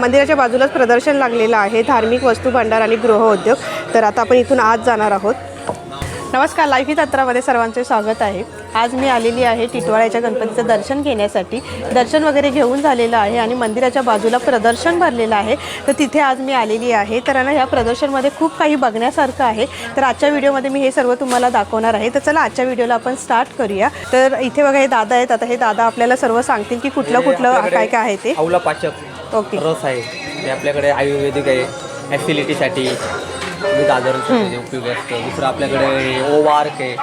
मंदिराच्या बाजूलाच प्रदर्शन लागलेलं आहे धार्मिक वस्तू भांडार आणि गृहउद्योग तर आता आपण इथून आज जाणार आहोत. नमस्कार लाईफ ही तंत्रामध्ये सर्वांचे स्वागत आहे. आज मी आलेली आहे टिटवाळ्याच्या गणपतीचं दर्शन घेण्यासाठी. दर्शन वगैरे घेऊन झालेलं आहे आणि मंदिराच्या बाजूला प्रदर्शन भरलेलं आहे. तर तिथे आज मी आलेली आहे. तर ना ह्या प्रदर्शनमध्ये खूप काही बघण्यासारखं आहे. तर आजच्या व्हिडिओमध्ये मी हे सर्व तुम्हाला दाखवणार आहे. तर चला आजच्या व्हिडिओला आपण स्टार्ट करूया. तर इथे बघा हे दादा आहेत. आता हे दादा आपल्याला सर्व सांगतील की कुठलं कुठलं काय काय आहे ते. ओके. रस आहे. ते आपल्याकडे आयुर्वेदिक आहे. ॲसिडिटीसाठी विविध आजारांसाठी उपयोग असतं. दुसरं आपल्याकडे ओवार्क आहे.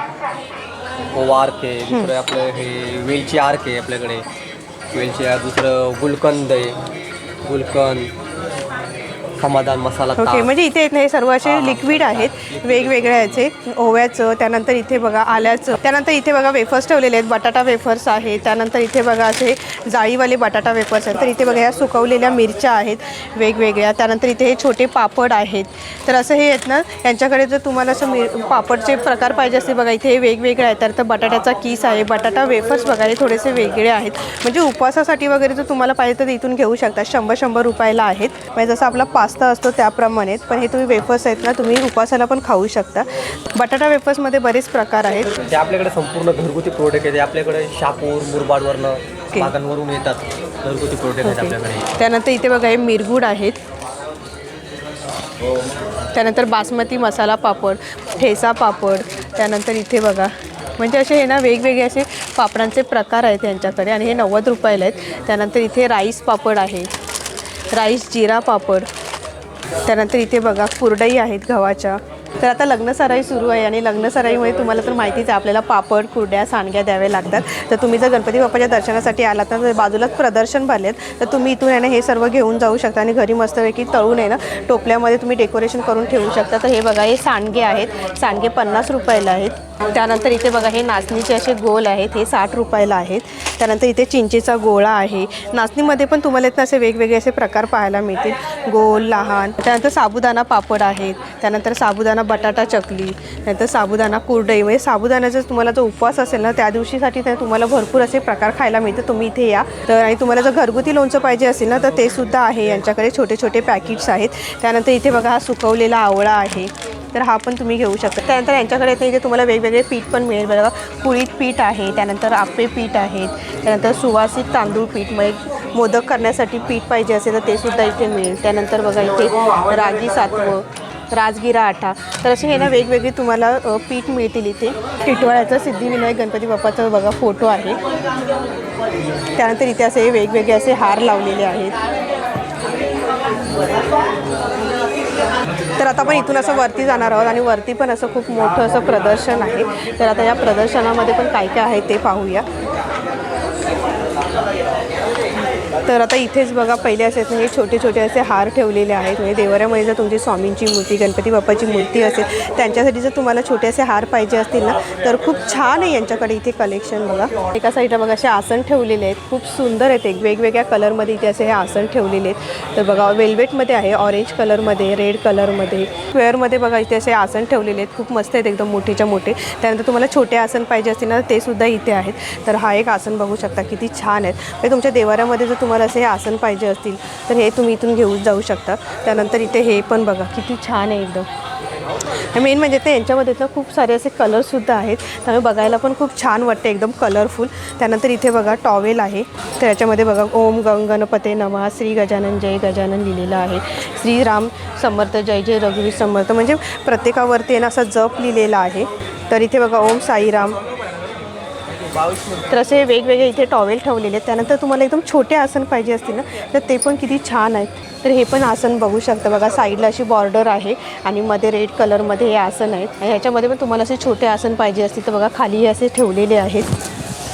ओवार्क आहे. दुसरं आपलं हे वेलची आर्क आहे आपल्याकडे. वेलची आर्क दुसरं गुलकंद आहे. गुलकंद. समाधान मसाला ओके. म्हणजे इथे हे सर्व असे लिक्विड आहेत. वेगवेगळ्या याचे ओव्याचं त्यानंतर इथे बघा आल्याचं. त्यानंतर इथे बघा वेफर्स ठेवलेले आहेत. बटाटा वेफर्स आहेत त्यानंतर इथे बघा असे जाळीवाले बटाटा वेफर्स आहेत. तर इथे बघा या सुकवलेल्या मिरच्या आहेत वेगवेगळ्या. त्यानंतर इथे हे छोटे पापड आहेत. तर असं हे आहेत ना यांच्याकडे जर तुम्हाला असं मिर पापडचे प्रकार पाहिजे असते बघा इथे हे वेगवेगळे आहेत. तर तर बटाट्याचा किस आहे. बटाटा वेफर्स बघा हे थोडेसे वेगळे आहेत. म्हणजे उपवासासाठी वगैरे जर तुम्हाला पाहिजे तर इथून घेऊ शकता. शंभर शंभर रुपयाला आहेत. म्हणजे जसं आपला पास्ता असतो त्याप्रमाणे पण हे तुम्ही वेफर्स आहेत ना तुम्ही उपवासाला पण खाऊ शकता. बटाटा वेफर्समध्ये बरेच प्रकार आहेत. ते आपल्याकडे संपूर्ण घरगुती प्रोडक्ट आहे आपल्याकडे शापूर मुरबाडवरनं बागांवरून येतात घरगुती प्रोडक्ट आहेत आपल्याकडे. त्यानंतर इथे बघा हे मिरगुड आहेत. त्यानंतर बासमती मसाला पापड ठेसा पापड त्यानंतर इथे बघा म्हणजे असे हे ना वेगवेगळे असे पापडांचे प्रकार आहेत यांच्याकडे आणि हे नव्वद रुपयाला आहेत. त्यानंतर इथे राईस पापड आहे. राईस जिरा पापड. त्यानंतर इथे बघा कुरडई आहेत गव्हाच्या. तर आता लग्नसराई सुरू आहे आणि लग्नसराईमुळे तुम्हाला तर माहितीच आहे आपल्याला पापड कुरड्या सांडग्या द्याव्या लागतात. तर तुम्ही जर गणपती बाप्पाच्या दर्शनासाठी आलात तर बाजूलाच प्रदर्शन भरलेत. तर तुम्ही इथून आहे ना हे सर्व घेऊन जाऊ शकता आणि घरी मस्तपैकी तळून आहे ना टोपल्यामध्ये तुम्ही डेकोरेशन करून ठेवू शकता. तर हे बघा हे सांडगे आहेत. सांडगे पन्नास रुपयाला आहेत. त्यानंतर इथे बघा हे नाचणीचे असे गोल आहेत. हे साठ रुपयाला आहेत. त्यानंतर इथे चिंचेचा गोळा आहे. नाचणीमध्ये पण तुम्हाला इथं असे वेगवेगळे असे प्रकार पाहायला मिळतील. गोल लहान. त्यानंतर साबुदाणा पापड आहेत. त्यानंतर साबुदाणा बटाटा चकली नंतर साबुदाणा कुरडई. म्हणजे साबुदाण्याचा तुम्हाला जो उपवास असेल ना त्या दिवशीसाठी ते तुम्हाला भरपूर असे प्रकार खायला मिळतात. तुम्ही इथे या. तर आणि तुम्हाला जर घरगुती लोणचं पाहिजे असेल ना तर ते सुद्धा आहे. यांच्याकडे छोटे छोटे पॅकेट्स आहेत. त्यानंतर इथे बघा हा सुकवलेला आवळा आहे. तर हा पण तुम्ही घेऊ शकता. त्यानंतर यांच्याकडे इथे तुम्हाला वेगवेगळे पीठ पण मिळेल. बघा कुळीत पीठ आहे त्यानंतर आपे पीठ आहेत त्यानंतर सुवासिक तांदूळ पीठ. म्हणजे मोदक करण्यासाठी पीठ पाहिजे असेल तर ते सुद्धा इथे मिळेल. त्यानंतर बघा इथे रागी सातवं राजगिरा आटा. तर असे हे ना वेगवेगळी तुम्हाला पीठ मिळतील इथे. टिटवाळ्याचा सिद्धिविनायक गणपती बाप्पाचा बघा फोटो आहे. त्यानंतर इथे असे वेगवेगळे असे हार लावलेले आहेत. तर आता आपण इथून असं वरती जाणार आहोत आणि वरती पण असं खूप मोठं असं प्रदर्शन आहे. तर आता या प्रदर्शनामध्ये पण काय काय आहे ते पाहूया. तर आता इथेच बघा पहिले असे हे म्हणजे छोटे छोटे असे हार ठेवलेले आहेत. म्हणजे देवाऱ्यामध्ये जर तुमची स्वामींची मूर्ती गणपती बाप्पाची मूर्ती असेल त्यांच्यासाठी जर तुम्हाला छोटे असे हार पाहिजे असतील ना तर खूप छान आहे यांच्याकडे इथे कलेक्शन बघा. एका साईडला बघा असे आसन ठेवलेले आहेत. खूप सुंदर आहेत एक वेगवेगळ्या कलरमध्ये इथे असे हे आसन ठेवलेले आहेत. तर बघा वेल्वेटमध्ये आहे ऑरेंज कलरमध्ये रेड कलरमध्ये स्क्वेअरमध्ये बघा इथे असे आसन ठेवलेले आहेत. खूप मस्त आहेत एकदम मोठेच्या मोठे. त्यानंतर तुम्हाला छोटे आसन पाहिजे असतील ना ते सुद्धा इथे आहेत. तर हा एक आसन बघू शकता किती छान आहेत. म्हणजे तुमच्या देवाऱ्यामध्ये जर तुम्हाला असे हे आसन पाहिजे असतील तर हे तुम्ही इथून घेऊन जाऊ शकता. त्यानंतर इथे हे पण बघा किती छान आहे एकदम. मेन म्हणजे ते यांच्यामध्ये तर खूप सारे असे कलरसुद्धा आहेत. त्यामुळे बघायला पण खूप छान वाटते एकदम कलरफुल त्यानंतर इथे बघा टॉवेल आहे. तर याच्यामध्ये बघा ओम गंग गणपते नमः श्री गजानन जय गजानन लिहिलेलं आहे. श्रीराम समर्थ जय जय रघुवीर समर्थ. म्हणजे प्रत्येकावरती आहे ना असा जप लिहिलेला आहे. तर इथे बघा ओम साईराम तर असे वेगवेगळे इथे टॉवेल ठेवलेले आहेत. त्यानंतर तुम्हाला एकदम छोटे आसन पाहिजे असतील ना तर ते पण किती छान आहेत. तर हे पण आसन बघू शकता बघा साईडला अशी बॉर्डर आहे आणि मध्ये रेड कलरमध्ये हे आसन आहेत. ह्याच्यामध्ये पण तुम्हाला असे छोटे आसन पाहिजे असतील तर बघा खाली हे असे ठेवलेले आहेत.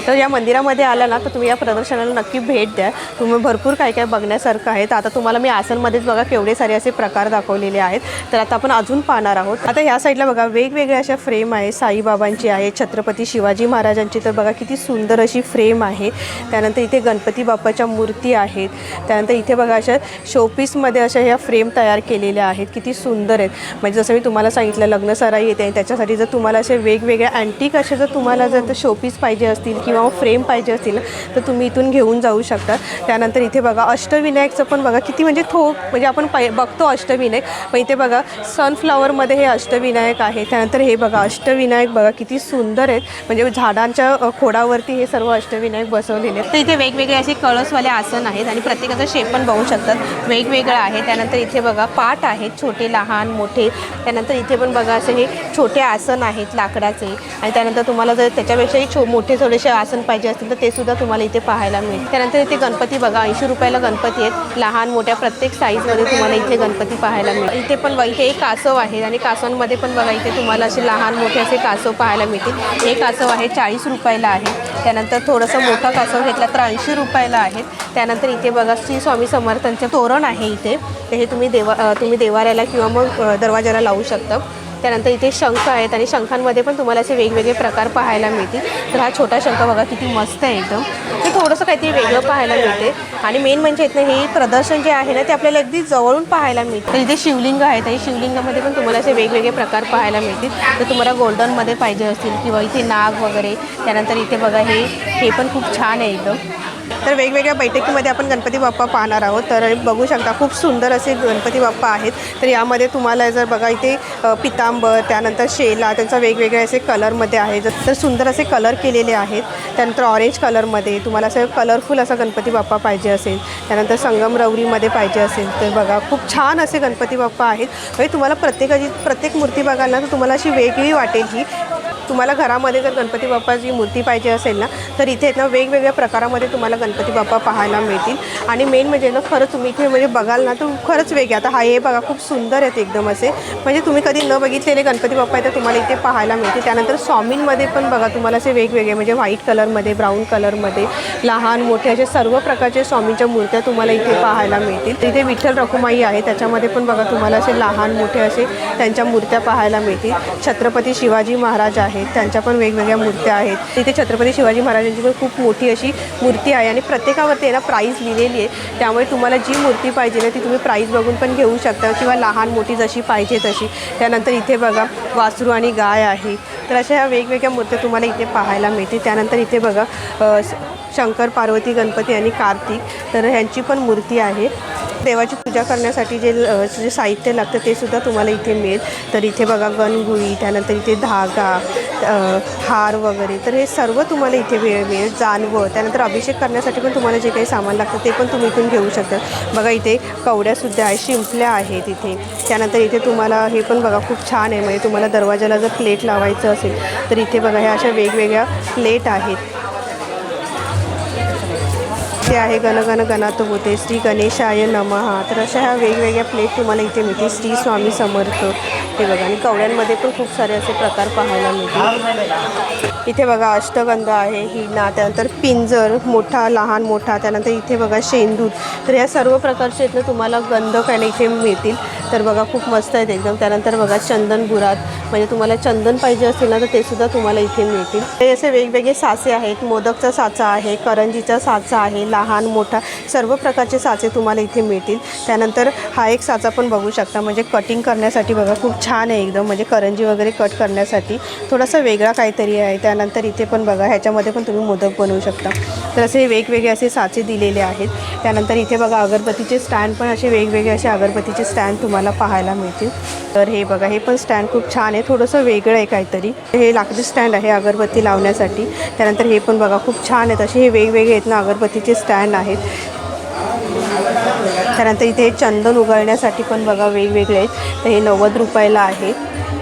तर या मंदिरामध्ये आला ना तर तुम्ही या प्रदर्शनाला नक्की भेट द्या. तुम्ही भरपूर काय काय बघण्यासारखं आहे तर आता तुम्हाला मी आसनमध्येच बघा केवढे सारे असे प्रकार दाखवलेले आहेत. तर आता आपण अजून पाहणार आहोत. आता ह्या साईडला बघा वेगवेगळ्या अशा फ्रेम आहे साईबाबांची आहे छत्रपती शिवाजी महाराजांची. तर बघा किती सुंदर अशी फ्रेम आहे. त्यानंतर इथे गणपती बाप्पाच्या मूर्ती आहेत. त्यानंतर इथे बघा अशा शोपीसमध्ये अशा ह्या फ्रेम तयार केलेल्या आहेत. किती सुंदर आहेत. म्हणजे जसं मी तुम्हाला सांगितलं लग्न सराई येते आणि त्याच्यासाठी जर तुम्हाला असे वेगवेगळ्या अँटिक असे जर तुम्हाला जर शोपीस पाहिजे असतील की किंवा फ्रेम पाहिजे असतील ना, तर तुम्ही इथून घेऊन जाऊ शकता. त्यानंतर इथे बघा अष्टविनायकचं पण बघा किती म्हणजे थो म्हणजे आपण पाय बघतो अष्टविनायक पण इथे बघा सनफ्लॉवरमध्ये हे अष्टविनायक आहे. त्यानंतर हे बघा अष्टविनायक बघा किती सुंदर आहेत. म्हणजे झाडांच्या खोडावरती हे सर्व अष्टविनायक बसवलेले आहेत. तर इथे वेगवेगळे असे कळसवाले आसन आहेत आणि प्रत्येकाचा शेप पण बघू शकतात. वेगवेगळं आहे. त्यानंतर इथे बघा पाठ आहेत छोटे लहान मोठे. त्यानंतर इथे पण बघा असे हे छोटे आसन आहेत लाकडाचे. आणि त्यानंतर तुम्हाला जर त्याच्यापेक्षाही छो मोठे थोडेसे आसन पाहिजे असतील तर ते सुद्धा तुम्हाला इथे पाहायला मिळेल त्यानंतर इथे गणपती बघा ऐंशी रुपयाला गणपती आहेत. लहान मोठ्या प्रत्येक साईजमध्ये तुम्हाला इथे गणपती पाहायला मिळेल इथे पण इथे एक कासव आहे आणि कासवांमध्ये पण बघा इथे तुम्हाला असे लहान मोठे असे कासव पाहायला मिळतील. एक कासव आहे चाळीस रुपयाला आहे. त्यानंतर थोडंसं मोठा कासव घेतला तर ऐंशी रुपयाला आहे त्यानंतर इथे बघा श्री स्वामी समर्थांचे तोरण आहे इथे. ते हे तुम्ही देवा तुम्ही देवाऱ्याला किंवा मग दरवाजाला लावू शकता. त्यानंतर इथे शंख आहेत आणि शंखांमध्ये पण तुम्हाला असे वेगवेगळे प्रकार पाहायला मिळतील. तर हा छोटा शंख बघा किती मस्त आहे एकदम. ते थोडंसं काहीतरी वेगळं पाहायला मिळते. आणि मेन म्हणजे इथनं हे प्रदर्शन जे आहे ना ते आपल्याला अगदी जवळून पाहायला मिळतं. तर इथे शिवलिंग आहेत आणि शिवलिंगामध्ये पण तुम्हाला असे वेगवेगळे प्रकार पाहायला मिळतील. तर तुम्हाला गोल्डनमध्ये पाहिजे असतील किंवा इथे नाग वगैरे. त्यानंतर इथे बघा हे हे पण खूप छान आहे एकदम. तर वेगवेगळ्या बैठकीमध्ये आपण गणपती बाप्पा पाहणार आहोत. तर बघू शकता खूप सुंदर असे गणपती बाप्पा आहेत. तर यामध्ये तुम्हाला जर बघा इथे पितांबर त्यानंतर शेला त्यांचा वेगवेगळे असे कलरमध्ये आहे जर- तर सुंदर असे कलर केलेले आहेत. त्यानंतर ऑरेंज कलरमध्ये तुम्हाला असं कलरफुल असा गणपती बाप्पा पाहिजे असेल. त्यानंतर संगमरवरीमध्ये पाहिजे असेल. तर बघा खूप छान असे गणपती बाप्पा आहेत. म्हणजे तुम्हाला प्रत्येकाची प्रत्येक मूर्ती बघाल ना तर तुम्हाला अशी वेगळी वाटेल ही. तुम्हाला घरामध्ये जर गणपती बाप्पाची मूर्ती पाहिजे असेल ना तर इथे आहेत ना वेगवेगळ्या प्रकारामध्ये तुम्हाला गणपती बाप्पा पाहायला मिळतील. आणि मेन म्हणजे ना खरंच तुम्ही इथे म्हणजे बघाल ना तर खरंच वेगळे आता हा हे बघा खूप सुंदर आहेत एकदम असे. म्हणजे तुम्ही कधी न बघितलेले गणपती बाप्पा आहे तर तुम्हाला इथे पाहायला मिळतील. त्यानंतर स्वामींमध्ये पण बघा तुम्हाला असे वेगवेगळे म्हणजे व्हाईट कलरमध्ये ब्राऊन कलरमध्ये लहान मोठे असे सर्व प्रकारचे स्वामींच्या मूर्त्या तुम्हाला इथे पाहायला मिळतील. इथे विठ्ठल रखुमाई आहे त्याच्यामध्ये पण बघा तुम्हाला असे लहान मोठे असे त्यांच्या मूर्त्या पाहायला मिळतील. छत्रपती शिवाजी महाराज आहे आहेत. त्यांच्या पण वेगवेगळ्या मूर्त्या आहेत. तिथे छत्रपती शिवाजी महाराजांची पण खूप मोठी अशी मूर्ती आहे आणि प्रत्येकावरती आहे ना प्राईज लिहिलेली आहे. त्यामुळे तुम्हाला जी मूर्ती पाहिजे ना ती तुम्ही प्राईज बघून पण घेऊ शकता किंवा लहान मोठी जशी पाहिजे तशी. त्यानंतर इथे बघा वासरू आणि गाय आहे. तर अशा ह्या वेगवेगळ्या मूर्त्या तुम्हाला इथे पाहायला मिळतील. त्यानंतर इथे बघा शंकर पार्वती गणपती आणि कार्तिक. तर ह्यांची पण मूर्ती आहे. देवाची पूजा करण्यासाठी जे जे साहित्य लागतं ते सुद्धा तुम्हाला इथे मिळेल. तर इथे बघा गणगुळी त्यानंतर इथे धागा हार वगैरे. तर हे सर्व तुम्हाला इथे वेळ मिळेल. जानवं त्यानंतर अभिषेक करण्यासाठी पण तुम्हाला जे काही सामान लागतं ते पण तुम्ही इथून घेऊ शकता. बघा इथे कवड्यासुद्धा आहे शिंपल्या आहेत इथे. त्यानंतर इथे तुम्हाला हे पण बघा खूप छान आहे. म्हणजे तुम्हाला दरवाजाला जर प्लेट लावायचं असेल तर इथे बघा ह्या अशा वेगवेगळ्या प्लेट आहेत. ते आहे गणगण गणात होते. श्री गणेशाय नमहा तर अशा ह्या वेगवेगळ्या प्लेट तुम्हाला इथे मिळते श्री स्वामी समर्थ. हे बघा. आणि कवड्यांमध्ये पण खूप सारे असे प्रकार पाहायला मिळतील इथे बघा अष्टगंध आहे हिना त्यानंतर पिंजर मोठा लहान मोठा त्यानंतर इथे बघा शेंदूर तर या सर्व प्रकारचे आहेत ना तुम्हाला गंध आणि इथे मिळतील. तर बघा खूप मस्त आहेत एकदम. त्यानंतर बघा चंदन बुरात म्हणजे तुम्हाला चंदन पाहिजे असेल ना तर ते सुद्धा तुम्हाला इथे मिळतील. हे असे वेगवेगळे साचे आहेत. मोदकचा साचा आहे करंजीचा साचा आहे लहान मोठा सर्व प्रकारचे साचे तुम्हाला इथे मिळतील. त्यानंतर हा एक साचा पण बघू शकता. म्हणजे कटिंग करण्यासाठी बघा खूप छान छान आहे एकदम. म्हणजे करंजी वगैरे कट करण्यासाठी थोडासा वेगळा काहीतरी आहे. त्यानंतर इथे पण बघा ह्याच्यामध्ये पण तुम्ही मोदक बनवू शकता. तर असे वेगवेगळे असे साचे दिलेले आहेत. त्यानंतर इथे बघा अगरबत्तीचे स्टँड पण असे वेगवेगळे असे अगरबत्तीचे स्टँड तुम्हाला पाहायला मिळतील. तर हे बघा हे पण स्टँड खूप छान आहे. थोडंसं वेगळं आहे काहीतरी. हे लाकडी स्टँड आहे अगरबत्ती लावण्यासाठी. त्यानंतर हे पण बघा खूप छान आहेत. असे हे वेगवेगळे आहेत ना अगरबत्तीचे स्टँड आहेत. त्यानंतर इथे चंदन उगळण्यासाठी पण बघा वेगवेगळे आहेत. तर हे नव्वद रुपयाला आहे.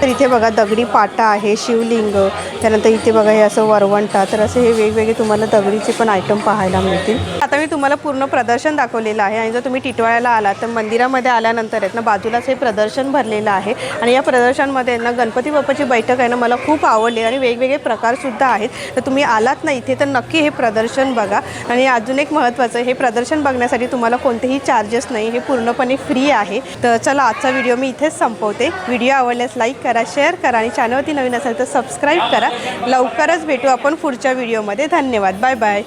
तर इथे बघा दगडी पाटा आहे शिवलिंग. त्यानंतर इथे बघा हे असं वरवंटा. तर असे हे वेगवेगळे तुम्हाला दगडीचे पण आयटम पाहायला मिळतील. आता मी तुम्हाला पूर्ण प्रदर्शन दाखवलेलं आहे आणि जर तुम्ही टिटवाळ्याला आलात तर मंदिरामध्ये आल्यानंतर आहेत ना बाजूलाच हे प्रदर्शन भरलेलं आहे. आणि या प्रदर्शनमध्ये ना गणपती बाप्पाची बैठक आहे ना मला खूप आवडली आणि वेगवेगळे प्रकारसुद्धा आहेत. तर तुम्ही आलात ना इथे तर नक्की हे प्रदर्शन बघा. आणि अजून एक महत्त्वाचं हे प्रदर्शन बघण्यासाठी तुम्हाला कोणतेही चार्जेस नाही हे पूर्णपणे फ्री आहे. तर चला आजचा व्हिडिओ मी इथेच संपवते. व्हिडिओ आवडल्यास लाईक करा शेअर करा आणि चॅनलवरती नवीन असेल तर सबस्क्राईब करा. लवकरच भेटू आपण पुढच्या व्हिडिओमध्ये धन्यवाद. Bye bye